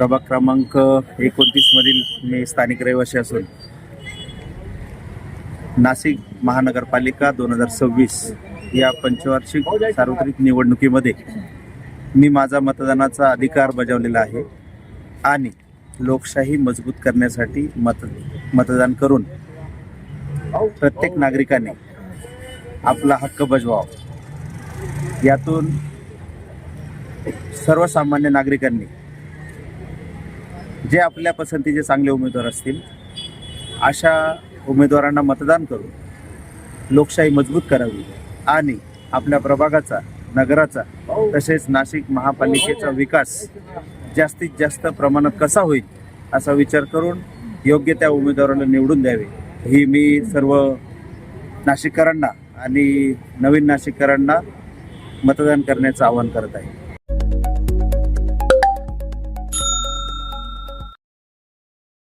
प्रभाग क्रमांक एकोणतीस मधील मी स्थानिक रहिवासी असून नाशिक महानगरपालिका दोन हजार सव्वीस या पंचवार्षिक सार्वत्रिक निवडणुकीमध्ये मी माझा मतदानाचा अधिकार बजावलेला आहे आणि लोकशाही मजबूत करण्यासाठी मत मतदान करून प्रत्येक नागरिकाने आपला हक्क बजवावा. यातून सर्वसामान्य नागरिकांनी जे आपल्या पसंतीचे चांगले उमेदवार असतील अशा उमेदवारांना मतदान करून लोकशाही मजबूत करावी आणि आपल्या प्रभागाचा नगराचा तसेच नाशिक महापालिकेचा विकास जास्तीत जास्त प्रमाणात कसा होईल असा विचार करून योग्य त्या उमेदवाराला निवडून द्यावे. ही मी सर्व नाशिककरांना आणि नवीन नाशिककरांना मतदान करण्याचं आवाहन करत आहे.